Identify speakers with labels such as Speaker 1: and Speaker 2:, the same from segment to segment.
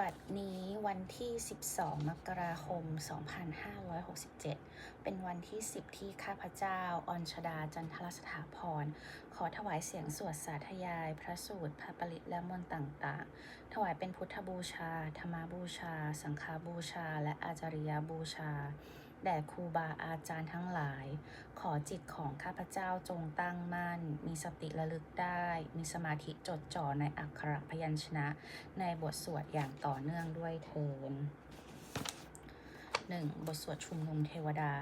Speaker 1: บัดนี้วันที่ 12 มกราคม 2567 เป็นวันที่ 10 ที่ข้าพเจ้าอญชดาจันทรสถาพร ขอถวายเสียงสวดสาธยาย พระสูตร พระปริตและมนต์ต่างๆ ถวายเป็นพุทธบูชา ธรรมบูชา สังฆาบูชา และอาจาริยบูชา แด่ครูบาอาจารย์ทั้งหลาย ขอจิตของข้าพเจ้าจงตั้งมั่น มีสติระลึกได้ มีสมาธิจดจ่อในอักขระพยัญชนะ ในบทสวดอย่างต่อเนื่องด้วยเทิน 1. บทสวดชุมนุมเทวดา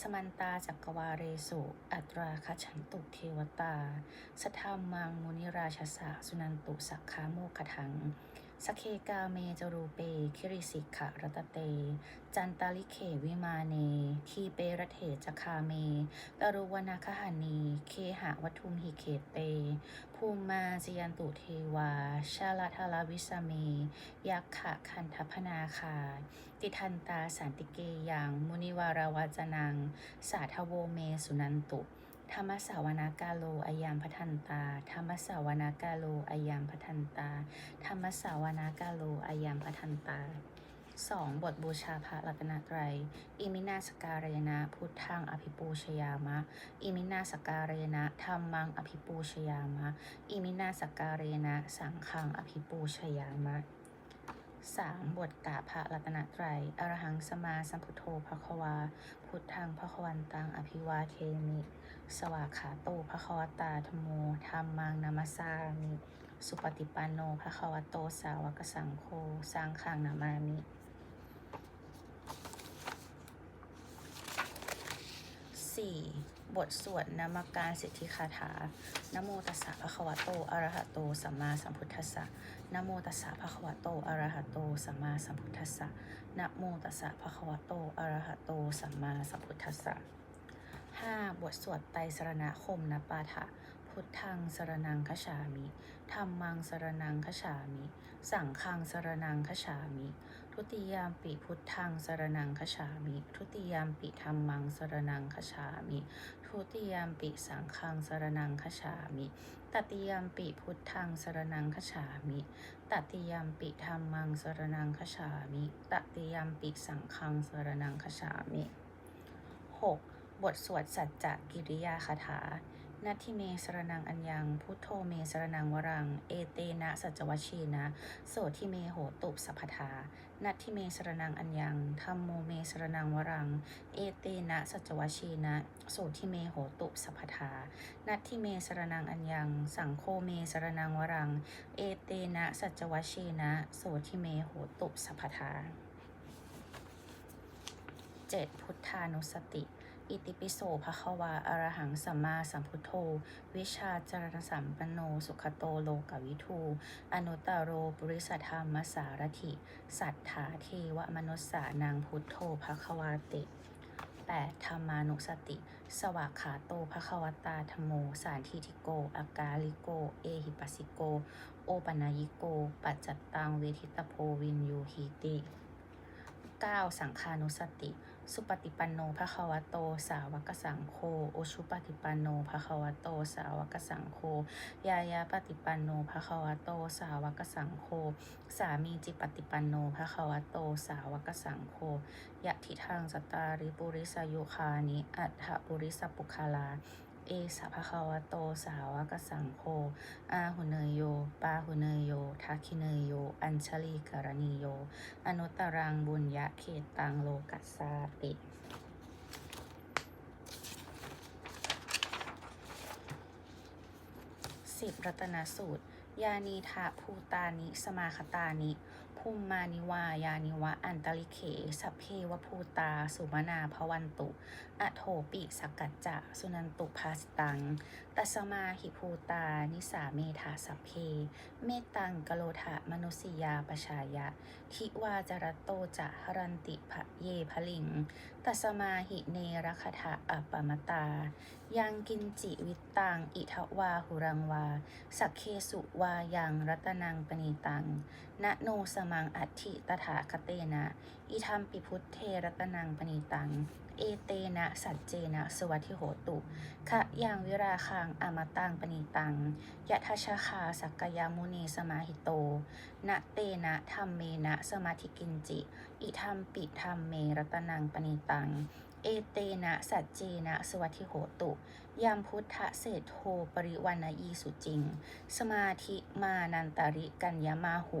Speaker 1: สมันตาจักกวาเรสุ อัตราคฉันตุเทวตาสทธามังมุนิราชสะสุนันตุสักขาโมคทัง สเคกาเมจรูเป คิริสิกขะรัตเต จันตาลิเขวิมาเน ทีเปรเถจคาเมตรุวนาคหานี เคหะวัทุมหิเขเต ภูมิมาจยันตุเทวา ชาลาทาลาวิสเม ยักขะคันทพนาคา ติทันตาสันติเกยัง มุนิวาราวาจนัง สาทโวเมสุนันตุ ธรรมสาวนากาโลอายังพัทันตา ธรรมสาวนากาโลอายังพัทันตา ธรรมสาวนากาโลอายังพัทันตา 2. บทบูชาพระรัตนตรัย อิมินาสการเรนะพุทธังอภิปูชยามะ อิมินาสการเรนะธรรมังอภิปูชยามะ อิมินาสการเรนะสังฆังอภิปูชยามะ 3. บทกาพระรัตนตรัย อรหังสมาสัมพุทโธภควา พุทธังพะควันตัง อภิวาเทมิ สวากขาโตภควตาธโมธรรมังนามาสามิ สุปฏิปันโนภควโตสาวกสังโฆ สร้างขังนามามิ 4. บทสวดนามการสิทธิคาถานโมตัสสะภะคะวะโตอะระหะโตสัมมาสัมพุทธัสสะนโมตัสสะภะคะวะโตอะระหะโตสัมมาสัมพุทธัสสะนโมตัสสะภะคะวะโตอะระหะโตสัมมาสัมพุทธัสสะ 5. บทสวดไตรสรณคมนปาฐะ พุทธังสรนังคฉามิธรรมังสรนังคฉามิ สังฆังสรนังคฉามิ ทุติยามปิพุทธังสรนังคฉามิ ทุติยามปิธรรมังสรนังคฉามิ ทุติยามปิสังฆังสรนังคฉามิ ตติยามปิพุทธังสรนังคฉามิ ตติยามปิธรรมังสรนังคฉามิ ตติยามปิสังฆังสรนังคฉามิ 6. บทสวดสัจจกิริยาคาถา นัตทิเมสรนังอัญญัง พุทโธเมสรนังวรัง เอเตนะสัจวัชีนะ โสทิเมโหตุสัพพทานัตทิเมสรนังอัญญังธรรมโมเมสรนังวรัง เอเตนะสัจวัชีนะ โสทิเมโหตุสัพพทานัตทิเมสรนังอัญญัง สังโฆเมสรนังวรัง เอเตนะสัจวัชีนะ โสทิเมโหตุสัพพทา 7. พุทธานุสติ อิติปิโสภะคะวาอรหังสัมมาสัมพุทโธ วิชาจารณสัมปันโน สุขโตโลกวิทู อนุตตโรปุริสธรรมสารถิ สัทธาเทวมนุสานังพุทโธภะคะวาติ 8. ธรรมานุสติ สวากขาโตภะคะวตาธโม สานทิทิโก อากาลิโก เอหิปัสสิโก โอปัญญิโก ปัจจัตตังเวทิตโพวินยูหิติ 9. สังฆานุสติ สุปฏิปันโนภะคะวะโต สาวกสังโฆโอชุปฏิปันโนภะคะวะโต สาวกสังโฆยายาปฏิปันโนภะคะวะโต สาวกสังโฆสามีจิปฏิปันโนภะคะวะโต สาวกสังโฆยะทิทางสตตาริปุริสยุคานิอัฏฐปุริสปุคาลา เอสะภะคะวะโตสาวกสังโฆอาหุเนยโย ปาหุเนยโยทักขิเนยโย อัญชลีกรณีโย อนุตตรังบุญยะเขตตังโลกัสสาติสิบรัตนสูตร ยานีทะภูตานิ สมาคตานิ ภูมมานิวายานิวะ อันตริเขสัพเพวภูตา สุมนาภวันตุ อโถปิสกกัจจะ สุนันตุภาสตัง ตัสมาหิภูตา นิสาเมธาสัพเพ เมตังกโลทะมนุสยาปชายะ ทิวาจรตโตจะหรันติภะเยพลิง ตัสมาหิเนรคทะอัปปมตา ยังกินจิวิตัง อิทวาหุรังวา สักเคสุวายังรัตนังปณีตังนะโนสมังอัติตถาคเตนะ อิทัมปิพุทเทรตนังปณีตัง เอเตนะสัจเจนะสวัสทิโหตุขะยังวิราคังอมตังปณีตังยะทัชชคาสักยามุนีสมาหิโตนะเตนะธรรมเมนะสมาธิกินจิ อิธรรมปิธรรมเมรตนังปณีตังเอเตนะสัจเจนะสวัสทิโหตุยามพุทธเศรษโทปริวันญีสุจริง สมาธิมานันตริกัญญามาหุ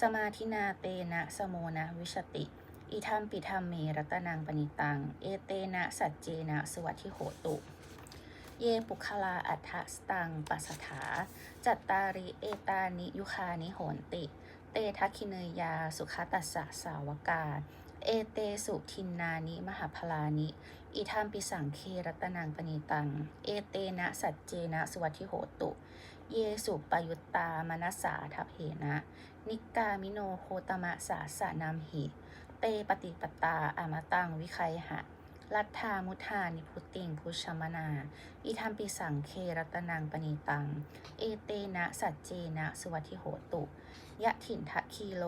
Speaker 1: สมาธินาเตนะสโมนะวิชติ อิธรรมปิธรรมเมรัตนังปณิตัง เอเตนะสัจเจนะสวัสทิโหตุ เยปุคลาอัฏฐสตังปัสถา จัตตาริเอตานิยุคานิโหนติ เตทักขิเนยยาสุขตัสสะสาวกาเอเตสุทินนานิมหาพลานิ อิธรรมปิสังเครัตนังปณิตัง เอเตนะสัจเจนะสวัสทิโหตุ เยสุปยุตตามนัสสาทัพเหนะ นิกามิโนโคตมะสาสนามหิ เตปฏิปตาอามตังวิคัยหะ ลัทธามุทานิพุติงพุชมนา อิธรรมปิสังเครัตนังปณีตัง เอเตนะสัจเจนะสุวัติโหตุ ยะถินทะคีโล